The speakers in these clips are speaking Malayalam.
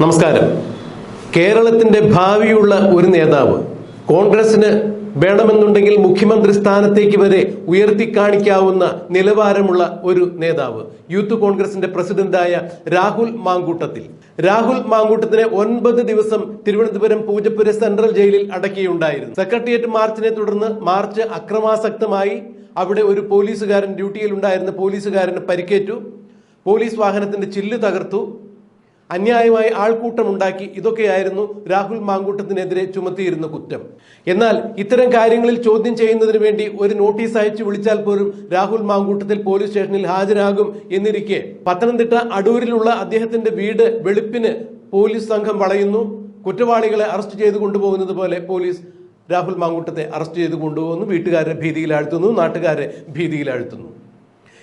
നമസ്കാരം. കേരളത്തിന്റെ ഭാവിയുള്ള ഒരു നേതാവ് കോൺഗ്രസിന് വേണമെന്നുണ്ടെങ്കിൽ മുഖ്യമന്ത്രി സ്ഥാനത്തേക്ക് വരെ ഉയർത്തി കാണിക്കാവുന്ന നിലവാരമുള്ള ഒരു നേതാവ് യൂത്ത് കോൺഗ്രസിന്റെ പ്രസിഡന്റായ രാഹുൽ മാങ്കൂട്ടത്തിൽ. രാഹുൽ മാങ്കൂട്ടത്തിനെ ഒൻപത് ദിവസം തിരുവനന്തപുരം പൂജപ്പുര സെൻട്രൽ ജയിലിൽ അടക്കിയുണ്ടായിരുന്നു. സെക്രട്ടേറിയറ്റ് മാർച്ചിനെ തുടർന്ന് മാർച്ച് അക്രമാസക്തമായി അവിടെ ഒരു പോലീസുകാരൻ ഡ്യൂട്ടിയിൽ ഉണ്ടായിരുന്ന പോലീസുകാരന് പരിക്കേറ്റു. പോലീസ് വാഹനത്തിന്റെ ചില്ല് തകർത്തു. അന്യായമായി ആൾക്കൂട്ടം ഉണ്ടാക്കി ഇതൊക്കെയായിരുന്നു രാഹുൽ മാങ്കൂട്ടത്തിനെതിരെ ചുമത്തിയിരുന്ന കുറ്റം. എന്നാൽ ഇത്തരം കാര്യങ്ങളിൽ ചോദ്യം ചെയ്യുന്നതിന് വേണ്ടി ഒരു നോട്ടീസ് അയച്ചു വിളിച്ചാൽ പോലും രാഹുൽ മാങ്കൂട്ടത്തിൽ പോലീസ് സ്റ്റേഷനിൽ ഹാജരാകും എന്നിരിക്കെ പത്തനംതിട്ട അടൂരിലുള്ള അദ്ദേഹത്തിന്റെ വീട് വെളുപ്പിന് പോലീസ് സംഘം വളയുന്നു. കുറ്റവാളികളെ അറസ്റ്റ് ചെയ്ത് കൊണ്ടുപോകുന്നത് പോലെ പോലീസ് രാഹുൽ മാങ്കൂട്ടത്തെ അറസ്റ്റ് ചെയ്ത് കൊണ്ടുപോകുന്നു. വീട്ടുകാരെ ഭീതിയിലാഴ്ത്തുന്നു നാട്ടുകാരെ ഭീതിയിലാഴ്ത്തുന്നു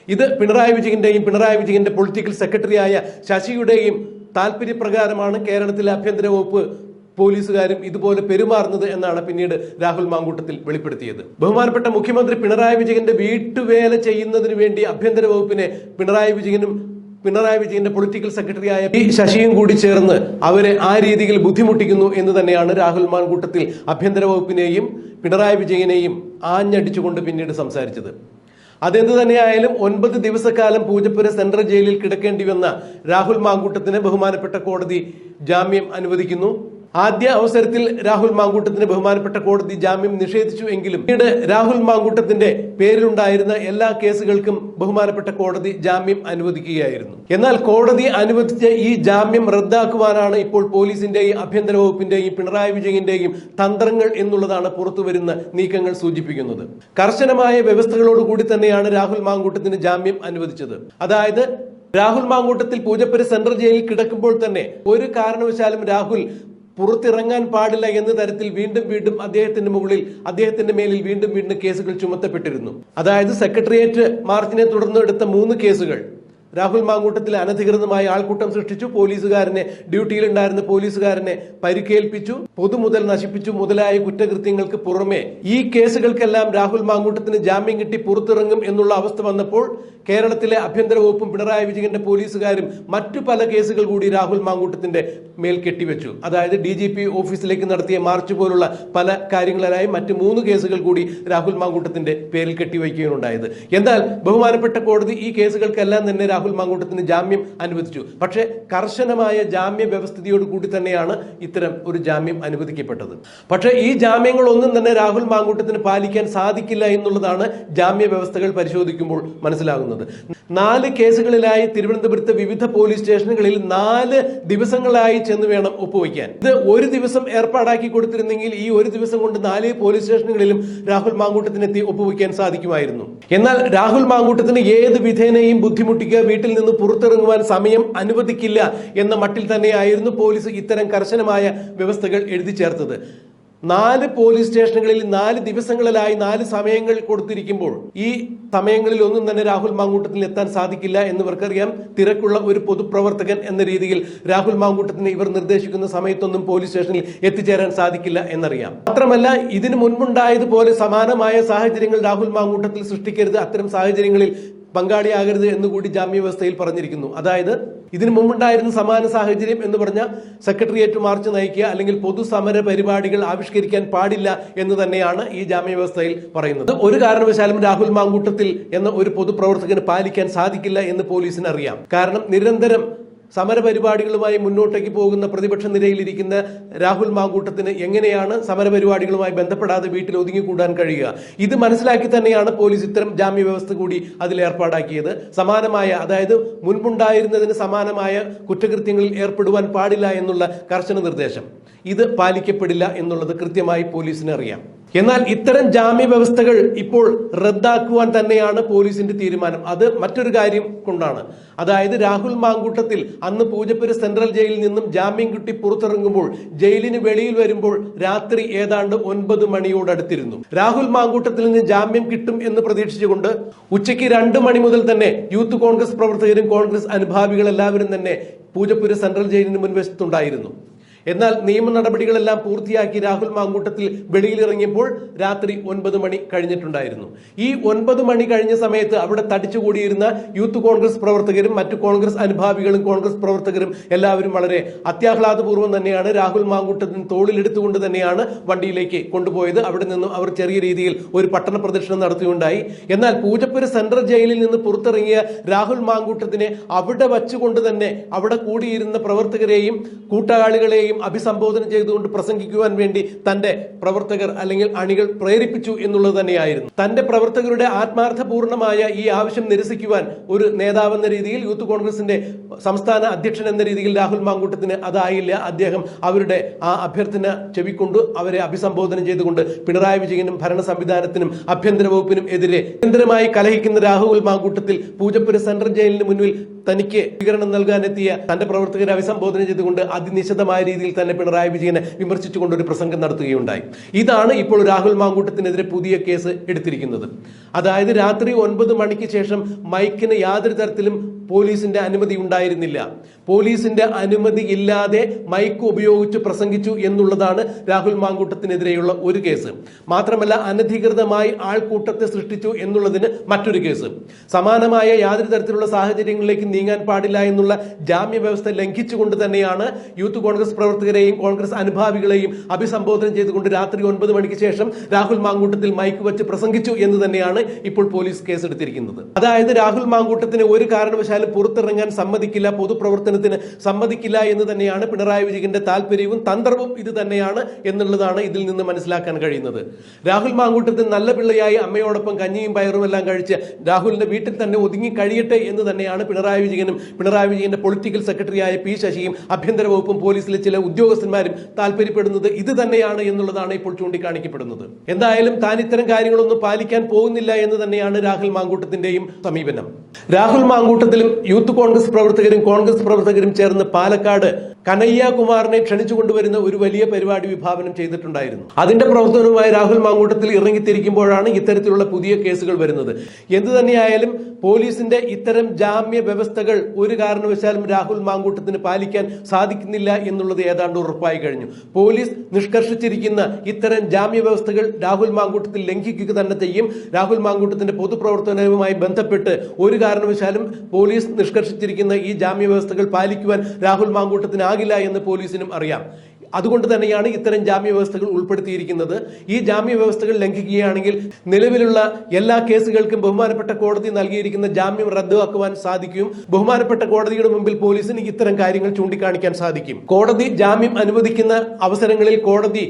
ഇത് പിണറായി വിജയന്റെയും പിണറായി വിജയന്റെ പൊളിറ്റിക്കൽ സെക്രട്ടറിയായ ശശിയുടെയും താല്പര്യപ്രകാരമാണ് കേരളത്തിലെ ആഭ്യന്തര വകുപ്പ് പോലീസുകാരും ഇതുപോലെ പെരുമാറുന്നത് എന്നാണ് പിന്നീട് രാഹുൽ മാങ്കൂട്ടത്തിൽ വെളിപ്പെടുത്തിയത്. ബഹുമാനപ്പെട്ട മുഖ്യമന്ത്രി പിണറായി വിജയന്റെ വീട്ടുവേല ചെയ്യുന്നതിന് വേണ്ടി ആഭ്യന്തര വകുപ്പിനെ പിണറായി വിജയനും പിണറായി വിജയന്റെ പൊളിറ്റിക്കൽ സെക്രട്ടറിയായ പി ശശിയും കൂടി ചേർന്ന് അവരെ ആ രീതിയിൽ ബുദ്ധിമുട്ടിക്കുന്നു എന്ന് തന്നെയാണ് രാഹുൽ മാൻകൂട്ടത്തിൽ ആഭ്യന്തര വകുപ്പിനെയും പിണറായി വിജയനെയും ആഞ്ഞടിച്ചുകൊണ്ട് പിന്നീട് സംസാരിച്ചത്. അതെന്ത് തന്നെയായാലും ഒൻപത് ദിവസക്കാലം പൂജപ്പുര സെൻട്രൽ ജയിലിൽ കിടക്കേണ്ടി വന്ന രാഹുൽ മാങ്കൂട്ടത്തിന് ബഹുമാനപ്പെട്ട കോടതി ജാമ്യം അനുവദിക്കുന്നു. ആദ്യ അവസരത്തിൽ രാഹുൽ മാങ്കൂട്ടത്തിന് ബഹുമാനപ്പെട്ട കോടതി ജാമ്യം നിഷേധിച്ചു എങ്കിലും പിന്നീട് രാഹുൽ മാങ്കൂട്ടത്തിന്റെ പേരിലുണ്ടായിരുന്ന എല്ലാ കേസുകൾക്കും ബഹുമാനപ്പെട്ട കോടതി ജാമ്യം അനുവദിക്കുകയായിരുന്നു. എന്നാൽ കോടതി അനുവദിച്ച ഈ ജാമ്യം റദ്ദാക്കുവാനാണ് ഇപ്പോൾ പോലീസിന്റെയും ആഭ്യന്തര വകുപ്പിന്റെയും പിണറായി വിജയന്റെയും തന്ത്രങ്ങൾ എന്നുള്ളതാണ് പുറത്തുവരുന്ന നീക്കങ്ങൾ സൂചിപ്പിക്കുന്നത്. കർശനമായ വ്യവസ്ഥകളോടുകൂടി തന്നെയാണ് രാഹുൽ മാങ്കൂട്ടത്തിന് ജാമ്യം അനുവദിച്ചത്. അതായത് രാഹുൽ മാങ്കൂട്ടത്തിൽ പൂജപ്പുര സെൻട്രൽ ജയിലിൽ കിടക്കുമ്പോൾ തന്നെ ഒരു കാരണവശാലും രാഹുൽ പുറത്തിറങ്ങാൻ പാടില്ല എന്ന തരത്തിൽ വീണ്ടും വീണ്ടും അദ്ദേഹത്തിന്റെ മുകളിൽ അദ്ദേഹത്തിന്റെ മേലിൽ വീണ്ടും വീണ്ടും കേസുകൾ ചുമത്തപ്പെട്ടിരുന്നു. അതായത് സെക്രട്ടേറിയറ്റ് മാർച്ചിനെ തുടർന്ന് എടുത്ത മൂന്ന് കേസുകൾ. രാഹുൽ മാങ്കൂട്ടത്തിൽ അനധികൃതമായി ആൾക്കൂട്ടം സൃഷ്ടിച്ചു പോലീസുകാരനെ ഡ്യൂട്ടിയിലുണ്ടായിരുന്ന പോലീസുകാരനെ പരിക്കേൽപ്പിച്ചു പൊതുമുതൽ നശിപ്പിച്ചു മുതലായ കുറ്റകൃത്യങ്ങൾക്ക് പുറമെ ഈ കേസുകൾക്കെല്ലാം രാഹുൽ മാങ്കൂട്ടത്തിന് ജാമ്യം കിട്ടി പുറത്തിറങ്ങും എന്നുള്ള അവസ്ഥ വന്നപ്പോൾ കേരളത്തിലെ ആഭ്യന്തര വകുപ്പും പിണറായി വിജയന്റെ പോലീസുകാരും മറ്റു പല കേസുകൾ കൂടി രാഹുൽ മാങ്കൂട്ടത്തിന്റെ മേൽ കെട്ടിവെച്ചു. അതായത് ഡി ജി പി ഓഫീസിലേക്ക് നടത്തിയ മാർച്ച് പോലുള്ള പല കാര്യങ്ങളിലായി മറ്റ് മൂന്ന് കേസുകൾ കൂടി രാഹുൽ മാങ്കൂട്ടത്തിന്റെ പേരിൽ കെട്ടിവയ്ക്കുകയുണ്ടായത് എന്നാൽ ബഹുമാനപ്പെട്ട കോടതി ഈ കേസുകൾക്കെല്ലാം തന്നെ രാഹുൽ മാങ്കൂട്ടത്തിന് ജാമ്യം അനുവദിച്ചു. പക്ഷേ കർശനമായ ജാമ്യ വ്യവസ്ഥിതിയോട് കൂടി തന്നെയാണ് ഇത്തരം ഒരു ജാമ്യം അനുവദിക്കപ്പെട്ടത്. പക്ഷേ ഈ ജാമ്യങ്ങളൊന്നും തന്നെ രാഹുൽ മാങ്കൂട്ടത്തിന് പാലിക്കാൻ സാധിക്കില്ല എന്നുള്ളതാണ് ജാമ്യ വ്യവസ്ഥകൾ പരിശോധിക്കുമ്പോൾ മനസ്സിലാകുന്നത്. നാല് കേസുകളിലായി തിരുവനന്തപുരത്ത് വിവിധ പോലീസ് സ്റ്റേഷനുകളിൽ നാല് ദിവസങ്ങളായി ചെന്ന് വേണം ഒപ്പുവയ്ക്കാൻ ഇത് ഒരു ദിവസം ഏർപ്പാടാക്കി കൊടുത്തിരുന്നെങ്കിൽ ഈ ഒരു ദിവസം കൊണ്ട് നാല് പോലീസ് സ്റ്റേഷനുകളിലും രാഹുൽ മാങ്കൂട്ടത്തിനെത്തി ഒപ്പുവയ്ക്കാൻ സാധിക്കുമായിരുന്നു. എന്നാൽ രാഹുൽ മാങ്കൂട്ടത്തിന് ഏത് വിധേനയും ബുദ്ധിമുട്ടിക്കുക വീട്ടിൽ നിന്ന് പുറത്തിറങ്ങുവാൻ സമയം അനുവദിക്കില്ല എന്ന മട്ടിൽ തന്നെയായിരുന്നു പോലീസ് ഇത്തരം കർശനമായ വ്യവസ്ഥകൾ എഴുതി ചേർത്തത് നാല് പോലീസ് സ്റ്റേഷനുകളിൽ നാല് ദിവസങ്ങളിലായി നാല് സമയങ്ങൾ കൊടുത്തിരിക്കുമ്പോൾ ഈ സമയങ്ങളിൽ ഒന്നും തന്നെ രാഹുൽ മാങ്കൂട്ടത്തിൽ എത്താൻ സാധിക്കില്ല എന്നിവർക്കറിയാം. തിരക്കുള്ള ഒരു പൊതുപ്രവർത്തകൻ എന്ന രീതിയിൽ രാഹുൽ മാങ്കൂട്ടത്തിന് ഇവർ നിർദ്ദേശിക്കുന്ന സമയത്തൊന്നും പോലീസ് സ്റ്റേഷനിൽ എത്തിച്ചേരാൻ സാധിക്കില്ല എന്നറിയാം. മാത്രമല്ല ഇതിനു മുൻപുണ്ടായതുപോലെ സമാനമായ സാഹചര്യങ്ങൾ രാഹുൽ മാങ്കൂട്ടത്തിൽ സൃഷ്ടിക്കരുത്. അത്തരം സാഹചര്യങ്ങളിൽ പങ്കാളിയാകരുത് എന്ന് കൂടി ജാമ്യ വ്യവസ്ഥയിൽ പറഞ്ഞിരിക്കുന്നു. അതായത് ഇതിനു മുമ്പുണ്ടായിരുന്ന സമാന സാഹചര്യം എന്ന് പറഞ്ഞ സെക്രട്ടേറിയറ്റ് മാർച്ച് നയിക്കുക അല്ലെങ്കിൽ പൊതുസമര പരിപാടികൾ ആവിഷ്കരിക്കാൻ പാടില്ല എന്ന് തന്നെയാണ് ഈ ജാമ്യ വ്യവസ്ഥയിൽ പറയുന്നത്. ഒരു കാരണവശാലും രാഹുൽ മാങ്കൂട്ടത്തിൽ എന്ന ഒരു പൊതുപ്രവർത്തകന് പാലിക്കാൻ സാധിക്കില്ല എന്ന് പോലീസിന് അറിയാം. കാരണം നിരന്തരം സമരപരിപാടികളുമായി മുന്നോട്ടേക്ക് പോകുന്ന പ്രതിപക്ഷ നിരയിലിരിക്കുന്ന രാഹുൽ മാങ്കൂട്ടത്തിന് എങ്ങനെയാണ് സമരപരിപാടികളുമായി ബന്ധപ്പെടാതെ വീട്ടിൽ ഒതുങ്ങിക്കൂടാൻ കഴിയുക? ഇത് മനസ്സിലാക്കി തന്നെയാണ് പോലീസ് ഇത്തരം ജാമ്യ വ്യവസ്ഥ കൂടി അതിൽ ഏർപ്പാടാക്കിയത്. സമാനമായ അതായത് മുൻപുണ്ടായിരുന്നതിന് സമാനമായ കുറ്റകൃത്യങ്ങളിൽ ഏർപ്പെടുവാൻ പാടില്ല എന്നുള്ള കർശന നിർദ്ദേശം. ഇത് പാലിക്കപ്പെടില്ല എന്നുള്ളത് കൃത്യമായി പോലീസിന് അറിയാം. എന്നാൽ ഇത്തരം ജാമ്യ വ്യവസ്ഥകൾ ഇപ്പോൾ റദ്ദാക്കുവാൻ തന്നെയാണ് പോലീസിന്റെ തീരുമാനം. അത് മറ്റൊരു കാര്യം കൊണ്ടാണ്. അതായത് രാഹുൽ മാങ്കൂട്ടത്തിൽ അന്ന് പൂജപ്പുര സെൻട്രൽ ജയിലിൽ നിന്നും ജാമ്യം കിട്ടി പുറത്തിറങ്ങുമ്പോൾ ജയിലിന് വെളിയിൽ വരുമ്പോൾ രാത്രി ഏതാണ്ട് ഒൻപത് മണിയോടടുത്തിരുന്നു. രാഹുൽ മാങ്കൂട്ടത്തിൽ നിന്ന് ജാമ്യം കിട്ടും എന്ന് പ്രതീക്ഷിച്ചുകൊണ്ട് ഉച്ചയ്ക്ക് രണ്ട് മണി മുതൽ തന്നെ യൂത്ത് കോൺഗ്രസ് പ്രവർത്തകരും കോൺഗ്രസ് അനുഭാവികൾ എല്ലാവരും തന്നെ പൂജപ്പുര സെൻട്രൽ ജയിലിന് മുൻവശത്തുണ്ടായിരുന്നു. എന്നാൽ നിയമ നടപടികളെല്ലാം പൂർത്തിയാക്കി രാഹുൽ മാങ്കൂട്ടത്തിൽ വെളിയിലിറങ്ങിയപ്പോൾ രാത്രി ഒൻപത് മണി കഴിഞ്ഞിട്ടുണ്ടായിരുന്നു. ഈ ഒൻപത് മണി കഴിഞ്ഞ സമയത്ത് അവിടെ തടിച്ചുകൂടിയിരുന്ന യൂത്ത് കോൺഗ്രസ് പ്രവർത്തകരും മറ്റു കോൺഗ്രസ് അനുഭാവികളും കോൺഗ്രസ് പ്രവർത്തകരും എല്ലാവരും വളരെ അത്യാഹ്ലാദപൂർവം തന്നെയാണ് രാഹുൽ മാങ്കൂട്ടത്തിന് തോളിലെടുത്തുകൊണ്ട് തന്നെയാണ് വണ്ടിയിലേക്ക് കൊണ്ടുപോയത്. അവിടെ നിന്നും അവർ ചെറിയ രീതിയിൽ ഒരു പട്ടണ പ്രദക്ഷിണം നടത്തുകയുണ്ടായി എന്നാൽ പൂജപ്പുര സെൻട്രൽ ജയിലിൽ നിന്ന് പുറത്തിറങ്ങിയ രാഹുൽ മാങ്കൂട്ടത്തിനെ അവിടെ വച്ചുകൊണ്ട് തന്നെ അവിടെ കൂടിയിരുന്ന പ്രവർത്തകരെയും കൂട്ടാളികളെയും അഭിസംബോധന ചെയ്തുകൊണ്ട് പ്രസംഗിക്കുവാൻ വേണ്ടി തന്റെ പ്രവർത്തകർ അല്ലെങ്കിൽ അണികൾ പ്രേരിപ്പിച്ചു എന്നുള്ളത് തന്നെയായിരുന്നു. തന്റെ പ്രവർത്തകരുടെ ആത്മാർത്ഥപൂർണമായ ഈ ആവശ്യം നിരസിക്കുവാൻ ഒരു നേതാവെന്ന രീതിയിൽ യൂത്ത് കോൺഗ്രസിന്റെ സംസ്ഥാന അധ്യക്ഷൻ എന്ന രീതിയിൽ രാഹുൽ മാങ്കൂട്ടത്തിന് അതായില്ല. അദ്ദേഹം അവരുടെ ആ അഭ്യർത്ഥന ചെവിക്കൊണ്ട് അവരെ അഭിസംബോധന ചെയ്തുകൊണ്ട് പിണറായി വിജയനും ഭരണ സംവിധാനത്തിനും ആഭ്യന്തര വകുപ്പിനും എതിരെ നിരന്തരമായി കലഹിക്കുന്ന രാഹുൽ മാങ്കൂട്ടത്തിൽ പൂജപ്പുര സെൻട്രൽ ജയിലിന് മുന്നിൽ തനിക്ക് സ്വീകരണം നൽകാനെത്തിയ തന്റെ പ്രവർത്തകരെ അഭിസംബോധന ചെയ്തുകൊണ്ട് അതിനിശിതമായ രീതിയിൽ തന്നെ പിണറായി വിജയനെ വിമർശിച്ചുകൊണ്ട് ഒരു പ്രസംഗം നടത്തുകയുണ്ടായി. ഇതാണ് ഇപ്പോൾ രാഹുൽ മാങ്കൂട്ടത്തിനെതിരെ പുതിയ കേസ് എടുത്തിരിക്കുന്നത്. അതായത് രാത്രി ഒൻപത് മണിക്ക് ശേഷം മൈക്കിന് യാതൊരു തരത്തിലും പോലീസിന്റെ അനുമതി ഉണ്ടായിരുന്നില്ല. പോലീസിന്റെ അനുമതി ഇല്ലാതെ മൈക്ക് ഉപയോഗിച്ച് പ്രസംഗിച്ചു എന്നുള്ളതാണ് രാഹുൽ മാങ്കൂട്ടത്തിനെതിരെയുള്ള ഒരു കേസ്. മാത്രമല്ല അനധികൃതമായി ആൾക്കൂട്ടത്തെ സൃഷ്ടിച്ചു എന്നുള്ളതിന് മറ്റൊരു കേസ്. സമാനമായ യാതൊരു തരത്തിലുള്ള സാഹചര്യങ്ങളിലേക്ക് നീങ്ങാൻ പാടില്ല എന്നുള്ള ജാമ്യ വ്യവസ്ഥ ലംഘിച്ചുകൊണ്ട് തന്നെയാണ് യൂത്ത് കോൺഗ്രസ് പ്രവർത്തകരെയും കോൺഗ്രസ് അനുഭാവികളെയും അഭിസംബോധന ചെയ്തുകൊണ്ട് രാത്രി ഒൻപത് മണിക്ക് ശേഷം രാഹുൽ മാങ്കൂട്ടത്തിൽ മൈക്ക് വെച്ച് പ്രസംഗിച്ചു എന്ന് തന്നെയാണ് ഇപ്പോൾ പോലീസ് കേസെടുത്തിരിക്കുന്നത്. അതായത് രാഹുൽ മാങ്കൂട്ടത്തിന് ഒരു കാരണവശാലും പുറത്തിറങ്ങാൻ സമ്മതിക്കില്ല പൊതുപ്രവർത്തനത്തിന് സമ്മതിക്കില്ല എന്ന് തന്നെയാണ് പിണറായി വിജയന്റെ താല്പര്യവും തന്ത്രവും ഇത് തന്നെയാണ് എന്നുള്ളതാണ് ഇതിൽ നിന്ന് മനസ്സിലാക്കാൻ കഴിയുന്നത്. രാഹുൽ മാങ്കൂട്ടത്തിൽ നല്ല പിള്ളയായി അമ്മയോടൊപ്പം കഞ്ഞിയും പയറും എല്ലാം കഴിച്ച് രാഹുലിന്റെ വീട്ടിൽ തന്നെ ഒതുങ്ങി കഴിയട്ടെ എന്ന് തന്നെയാണ് പിണറായി വിജയനും പിണറായി വിജയന്റെ പൊളിറ്റിക്കൽ സെക്രട്ടറിയായ പി ശശിയും ആഭ്യന്തര വകുപ്പും പോലീസിലെ ചില ഉദ്യോഗസ്ഥന്മാരും താല്പര്യപ്പെടുന്നത് ഇത് തന്നെയാണ് എന്നുള്ളതാണ് ഇപ്പോൾ ചൂണ്ടിക്കാണിക്കപ്പെടുന്നത്. എന്തായാലും താൻ ഇത്തരം കാര്യങ്ങളൊന്നും പാലിക്കാൻ പോകുന്നില്ല എന്ന് തന്നെയാണ് രാഹുൽ മാങ്കൂട്ടത്തിന്റെയും സമീപനം. രാഹുൽ മാങ്കൂട്ടത്തിലും യൂത്ത് കോൺഗ്രസ് പ്രവർത്തകരും കോൺഗ്രസ് പ്രവർത്തകരും ചേർന്ന് പാലക്കാട് കനയ്യകുമാറിനെ ക്ഷണിച്ചു കൊണ്ടുവരുന്ന ഒരു വലിയ പരിപാടി വിഭാവനം ചെയ്തിട്ടുണ്ടായിരുന്നു. അതിന്റെ പ്രവർത്തനവുമായി രാഹുൽ മാങ്കൂട്ടത്തിൽ ഇറങ്ങിത്തിരിക്കുമ്പോഴാണ് ഇത്തരത്തിലുള്ള പുതിയ കേസുകൾ വരുന്നത്. എന്തു തന്നെയായാലും പോലീസിന്റെ ഇത്തരം ജാമ്യ വ്യവസ്ഥകൾ ഒരു കാരണവശാലും രാഹുൽ മാങ്കൂട്ടത്തിന് പാലിക്കാൻ സാധിക്കുന്നില്ല എന്നുള്ളത് ഏതാണ്ട് ഉറപ്പായി കഴിഞ്ഞു. പോലീസ് നിഷ്കർഷിച്ചിരിക്കുന്ന ഇത്തരം ജാമ്യ വ്യവസ്ഥകൾ രാഹുൽ മാങ്കൂട്ടത്തിൽ ലംഘിക്കുക തന്നെ ചെയ്യും. രാഹുൽ മാങ്കൂട്ടത്തിന്റെ പൊതുപ്രവർത്തനവുമായി ബന്ധപ്പെട്ട് ഒരു കാരണവശാലും പോലീസ് നിഷ്കർഷിച്ചിരിക്കുന്ന ഈ ജാമ്യ വ്യവസ്ഥകൾ പാലിക്കുവാൻ രാഹുൽ മാങ്കൂട്ടത്തിനാകില്ല എന്ന് പോലീസിനും അറിയാം. അതുകൊണ്ട് തന്നെയാണ് ഇത്തരം ജാമ്യ വ്യവസ്ഥകൾ ഉൾപ്പെടുത്തിയിരിക്കുന്നത്. ഈ ജാമ്യ വ്യവസ്ഥകൾ ലംഘിക്കുകയാണെങ്കിൽ നിലവിലുള്ള എല്ലാ കേസുകൾക്കും ബഹുമാനപ്പെട്ട കോടതി നൽകിയിരിക്കുന്ന ജാമ്യം റദ്ദാക്കുവാൻ സാധിക്കും. ബഹുമാനപ്പെട്ട കോടതിയുടെ മുമ്പിൽ പോലീസിന് ഇത്തരം കാര്യങ്ങൾ ചൂണ്ടിക്കാണിക്കാൻ സാധിക്കും. കോടതി ജാമ്യം അനുവദിക്കുന്ന അവസരങ്ങളിൽ കോടതി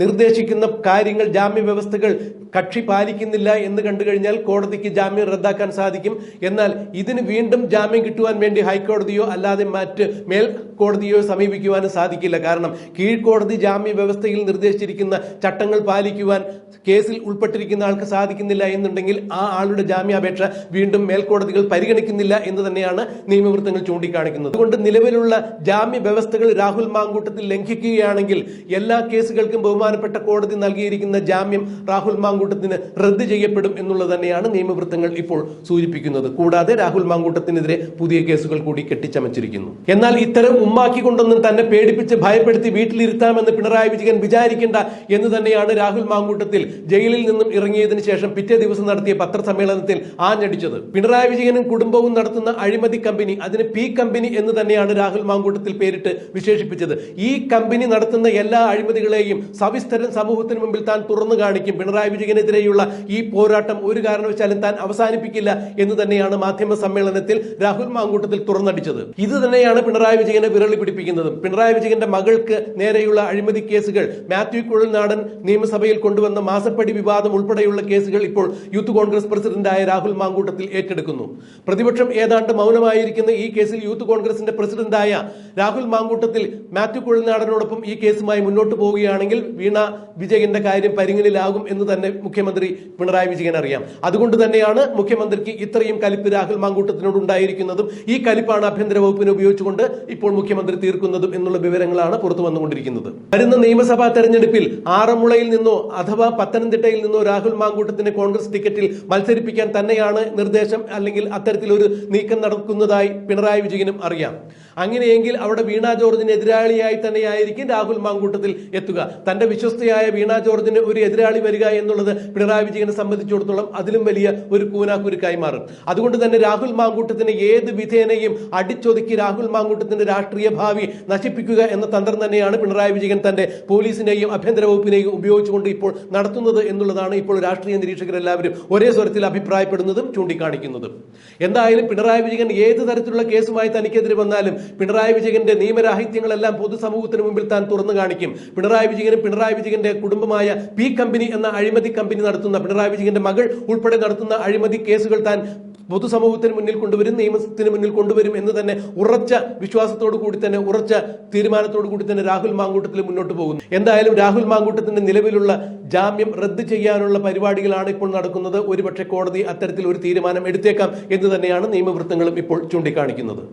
നിർദ്ദേശിക്കുന്ന കാര്യങ്ങൾ ജാമ്യ വ്യവസ്ഥകൾ കക്ഷി പാലിക്കുന്നില്ല എന്ന് കണ്ടു കഴിഞ്ഞാൽ കോടതിക്ക് ജാമ്യം റദ്ദാക്കാൻ സാധിക്കും. എന്നാൽ ഇതിന് വീണ്ടും ജാമ്യം കിട്ടുവാൻ വേണ്ടി ഹൈക്കോടതിയോ അല്ലാതെ മറ്റ് മേൽ കോടതിയോ സമീപിക്കുവാനും സാധിക്കില്ല. കാരണം കീഴ്ക്കോടതി ജാമ്യ വ്യവസ്ഥയിൽ നിർദ്ദേശിച്ചിരിക്കുന്ന ചട്ടങ്ങൾ പാലിക്കുവാൻ കേസിൽ ഉൾപ്പെട്ടിരിക്കുന്ന ആൾക്ക് സാധിക്കുന്നില്ല എന്നുണ്ടെങ്കിൽ ആ ആളുടെ ജാമ്യാപേക്ഷ വീണ്ടും മേൽക്കോടതികൾ പരിഗണിക്കുന്നില്ല എന്ന് തന്നെയാണ് നിയമവൃത്തങ്ങൾ ചൂണ്ടിക്കാണിക്കുന്നത്. അതുകൊണ്ട് നിലവിലുള്ള ജാമ്യ വ്യവസ്ഥകൾ രാഹുൽ മാങ്കൂട്ടത്തിൽ ലംഘിക്കുകയാണെങ്കിൽ എല്ലാ കേസുകൾക്കും ബഹുമാനപ്പെട്ട കോടതി നൽകിയിരിക്കുന്ന ജാമ്യം രാഹുൽ മാങ്കൂട്ടത്തിന് റദ്ദ് ചെയ്യപ്പെടും എന്നുള്ളത് തന്നെയാണ് നിയമവൃത്തങ്ങൾ ഇപ്പോൾ സൂചിപ്പിക്കുന്നത്. കൂടാതെ രാഹുൽ മാങ്കൂട്ടത്തിനെതിരെ പുതിയ കേസുകൾ കൂടി കെട്ടിച്ചമച്ചിരിക്കുന്നു. എന്നാൽ ഇത്തരം ഉമ്മാക്കിക്കൊണ്ടൊന്നും തന്നെ പേടിപ്പിച്ച് ഭയപ്പെടുത്തി വീട്ടിലിരുത്താമെന്ന് പിണറായി വിജയൻ വിചാരിക്കേണ്ട എന്ന് തന്നെയാണ് രാഹുൽ മാങ്കൂട്ടത്തിൽ ജയിലിൽ നിന്നും ഇറങ്ങിയതിന് ശേഷം പിറ്റേ ദിവസം നടത്തിയ പത്രസമ്മേളനത്തിൽ ആഞ്ഞടിച്ചത്. പിണറായി വിജയനും കുടുംബവും നടത്തുന്ന അഴിമതി കമ്പനി അതിന് പി കമ്പനി എന്ന് തന്നെയാണ് രാഹുൽ മാങ്കൂട്ടത്തിൽ പേരിട്ട് വിശേഷിപ്പിച്ചത്. ഈ കമ്പനി നടത്തുന്ന എല്ലാ അഴിമതികളെയും സവിസ്തരം സമൂഹത്തിന് മുമ്പിൽ താൻ തുറന്നു കാണിക്കും. പിണറായി വിജയനെതിരെയുള്ള ഈ പോരാട്ടം ഒരു കാരണവശാലും താൻ അവസാനിപ്പിക്കില്ല എന്ന് തന്നെയാണ് മാധ്യമ സമ്മേളനത്തിൽ രാഹുൽ മാങ്കൂട്ടത്തിൽ തുറന്നടിച്ചത്. ഇത് തന്നെയാണ് പിണറായി വിജയനെ വിരളി പിടിപ്പിക്കുന്നതും. പിണറായി വിജയന്റെ മകൾക്ക് നേരെയുള്ള അഴിമതി കേസുകൾ മാത്യു കുഴൽനാടൻ നിയമസഭയിൽ കൊണ്ടുവന്ന മാസപ്പടി വിവാദം ഉൾപ്പെടെയുള്ള കേസുകൾ ഇപ്പോൾ യൂത്ത് കോൺഗ്രസ് പ്രസിഡന്റായ രാഹുൽ മാങ്കൂട്ടത്തിൽ ഏറ്റെടുക്കുന്നു. പ്രതിപക്ഷം ഏതാണ്ട് മൗനമായിരിക്കുന്ന ഈ കേസിൽ യൂത്ത് കോൺഗ്രസിന്റെ പ്രസിഡന്റായ രാഹുൽ മാങ്കൂട്ടത്തിൽ മാത്യു കുഴൽനാടനോടൊപ്പം ഈ കേസുമായി മുന്നോട്ട് പോവുകയാണെങ്കിൽ വീണ വിജയന്റെ കാര്യം പരിഗണിലാകും എന്ന് തന്നെ മുഖ്യമന്ത്രി പിണറായി വിജയൻ അറിയാം. അതുകൊണ്ട് തന്നെയാണ് മുഖ്യമന്ത്രിക്ക് ഇത്രയും കലിപ്പ് രാഹുൽ മാങ്കൂട്ടത്തിനോട് ഉണ്ടായിരിക്കുന്നതും ഈ കലിപ്പാണ് ആഭ്യന്തര വകുപ്പിനെ ഉപയോഗിച്ചുകൊണ്ട് ഇപ്പോൾ മുഖ്യമന്ത്രി തീർക്കുന്നതും എന്നുള്ള വിവരങ്ങളാണ് പുറത്തു വന്നുകൊണ്ടിരിക്കുന്നത്. വരുന്ന നിയമസഭാ തെരഞ്ഞെടുപ്പിൽ ആറന്മുളയിൽ നിന്നോ അഥവാ പത്തനംതിട്ടയിൽ നിന്നോ രാഹുൽ മാങ്കൂട്ടത്തിനെ കോൺഗ്രസ് ടിക്കറ്റിൽ മത്സരിപ്പിക്കാൻ തന്നെയാണ് നിർദ്ദേശം അല്ലെങ്കിൽ അത്തരത്തിലൊരു നീക്കം നടക്കുന്നതായി പിണറായി വിജയനും അറിയാം. അങ്ങനെയെങ്കിൽ അവിടെ വീണ ജോർജിന് എതിരാളിയായി തന്നെയായിരിക്കും രാഹുൽ മാങ്കൂട്ടത്തിൽ എത്തുക. തന്റെ വിശ്വസ്തയായ വീണാ ജോർജിന് ഒരു എതിരാളി വരിക എന്നുള്ളത് പിണറായി വിജയനെ സംബന്ധിച്ചിടത്തോളം അതിലും വലിയ ഒരു കൂനാക്കുരുക്കായി മാറും. അതുകൊണ്ട് തന്നെ രാഹുൽ മാങ്കൂട്ടത്തിന് ഏത് വിധേനയും അടിച്ചൊതുക്കി രാഹുൽ മാങ്കൂട്ടത്തിന്റെ രാഷ്ട്രീയ ഭാവി നശിപ്പിക്കുക എന്ന തന്ത്രം തന്നെയാണ് പിണറായി വിജയൻ തന്റെ പോലീസിനെയും ആഭ്യന്തര വകുപ്പിനെയും ഉപയോഗിച്ചുകൊണ്ട് ഇപ്പോൾ നടത്തുന്നത് എന്നുള്ളതാണ് ഇപ്പോൾ രാഷ്ട്രീയ നിരീക്ഷകരെല്ലാവരും ഒരേ സ്വരത്തിൽ അഭിപ്രായപ്പെടുന്നതും ചൂണ്ടിക്കാണിക്കുന്നതും. എന്തായാലും പിണറായി വിജയൻ ഏത് തരത്തിലുള്ള കേസുമായി തനിക്കെതിരെ വന്നാലും പിണറായി വിജയന്റെ നിയമരാഹിത്യങ്ങളെല്ലാം പൊതുസമൂഹത്തിന് മുമ്പിൽ താൻ തുറന്നു കാണിക്കും. പിണറായി വിജയനും പിണറായി വിജയന്റെ കുടുംബമായ പി കമ്പനി എന്ന അഴിമതി കമ്പനി നടത്തുന്ന പിണറായി വിജയന്റെ മകൾ ഉൾപ്പെടെ നടത്തുന്ന അഴിമതി കേസുകൾ താൻ പൊതുസമൂഹത്തിന് മുന്നിൽ കൊണ്ടുവരും നിയമത്തിന് മുന്നിൽ കൊണ്ടുവരും എന്ന് തന്നെ ഉറച്ച വിശ്വാസത്തോടു കൂടി തന്നെ ഉറച്ച തീരുമാനത്തോടു കൂടി തന്നെ രാഹുൽ മാങ്കൂട്ടത്തിൽ മുന്നോട്ട് പോകുന്നു. എന്തായാലും രാഹുൽ മാങ്കൂട്ടത്തിന്റെ നിലവിലുള്ള ജാമ്യം റദ്ദ് ചെയ്യാനുള്ള പരിപാടികളാണ് ഇപ്പോൾ നടക്കുന്നത്. ഒരുപക്ഷെ കോടതി അത്തരത്തിൽ ഒരു തീരുമാനം എടുത്തേക്കാം എന്ന് തന്നെയാണ് നിയമവൃത്തങ്ങളും ഇപ്പോൾ ചൂണ്ടിക്കാണിക്കുന്നത്.